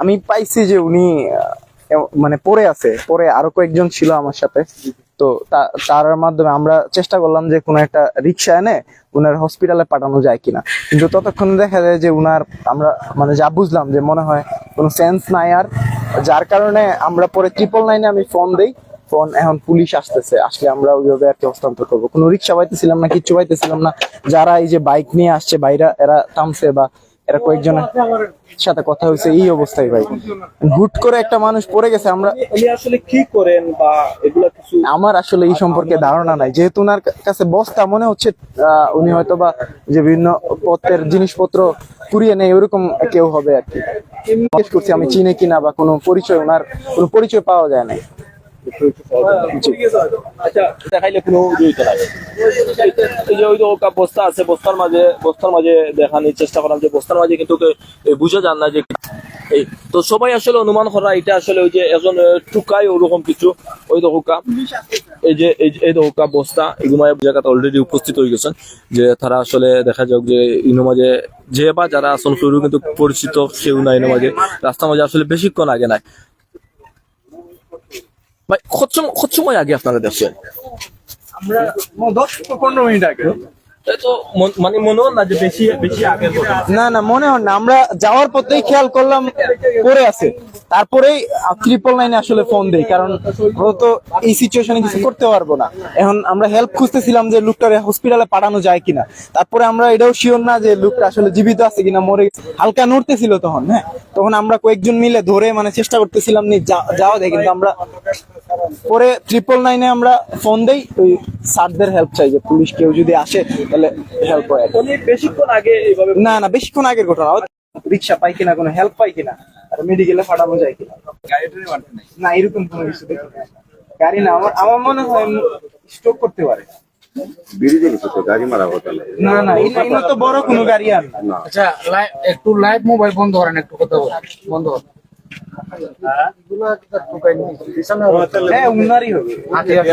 আমি পাইছি যে উনি মানে পড়ে আছে পরে আরও কয়েকজন ছিল আমার সাথে। তো তার মাধ্যমে আমরা চেষ্টা করলাম যে কোনো একটা রিক্সা এনে উনার হসপিটালে পাঠানো যায় কিনা। কিন্তু ততক্ষণ দেখা যায় যে উনার, আমরা মানে যা বুঝলাম যে মনে হয় কোনো সেন্স নাই আর। যার কারণে আমরা পরে ট্রিপল নাইনে আমি ফোন দেই। ফোন এখন পুলিশ আসতেছে, আসলে আমরা ওইভাবে আর কি হস্তান্তর করব। কোনো রিক্সা পাইতেছিলাম না, কিচ্ছু পাইতেছিলাম না। যারা এই যে বাইক নিয়ে আসছে বাইরা এরা থামছে বা এরা কয়েকজনের সাথে কথা হয়েছে এই অবস্থায় ভাই। হুট করে একটা মানুষ পড়ে গেছে আমরা আসলে কি করেন বা এগুলা কিছু আমার আসলে এই সম্পর্কে ধারণা নাই। যেহেতু ওনার কাছে বস্তা মনে হচ্ছে উনি হয়তো বা যে বিভিন্ন পত্রের জিনিসপত্র কুড়িয়ে নেয় ওরকম কেউ হবে আর কি। জিজ্ঞেস করছি আমি চিনে কিনা বা কোনো পরিচয় ওনার কোনো পরিচয় পাওয়া যায় না। আচ্ছা দেখাইলে কোনো এই যে ওই যে বস্তা আছে, বস্তার মাঝে বস্তার মাঝে দেখানোর চেষ্টা করলাম যে বস্তার মাঝে কিন্তু বুঝা যান না যে এই, তো সবাই আসলে অনুমান করা, এটা আসলে ওই যে টুকাই ওরকম কিছু। ওই তো এই যে, এই তো হুকা বস্তা অলরেডি উপস্থিত হয়ে গেছেন। যে তারা আসলে দেখা যাক যে ইনো যে বা যারা আসন শুরু কিন্তু পরিচিত সেও নাই ইনো মাঝে। রাস্তার মাঝে আসলে বেশিক্ষণ আগে নাই। ভাই, কত সময় কত সময় আগে আপনারা দেখছেন? দশ পনেরো মিনিট আগে। এই তো মন- না যে বেশি বেশি আগের না না মনে হয় না। আমরা যাওয়ার পথেই খেয়াল করলাম পড়ে আছে। তারপরেই ট্রিপল নাইনে আসলে ফোন দেই কারণ ও তো এই সিচুয়েশনে কিছু করতে পারব না। এখন আমরা হেল্প খুঁজতেছিলাম যে লোকটারে হসপিটালে পাঠানো যায় কিনা। তারপরে আমরা এটাও শিওর না যে লোকটা আসলে জীবিত আছে কিনা মরে গেছে। হালকা নড়তেছিল তখন হ্যাঁ? তখন আমরা কয়েকজন মিলে ধরে মানে চেষ্টা করতেছিলাম যাওয়া যায় কিন্তু আমরা পরে ট্রিপল নাইনে আমরা ফোন দেই ওই স্যারদের হেল্প চাই যে পুলিশ কেউ যদি আসে তাহলে হেল্প হয়। বেশিক্ষণ আগে না না বেশিক্ষণ আগের ঘটনা। রিক্সা পাই কিনা কোনো হেল্প পাই কিনা আর মেডিকেলে পাঠানো যায় কিনা। না এরকম কোনো কিছু দেখি গাড়ি না আমার আমার মনে হয় স্টক করতে পারে। না। না এটা তো বড় কোনো গাড়ি আর আচ্ছা একটু লাইভ মোবাইল বন্ধ করেন একটু কথা বলেন। বন্ধ হবে। হাতে হাতে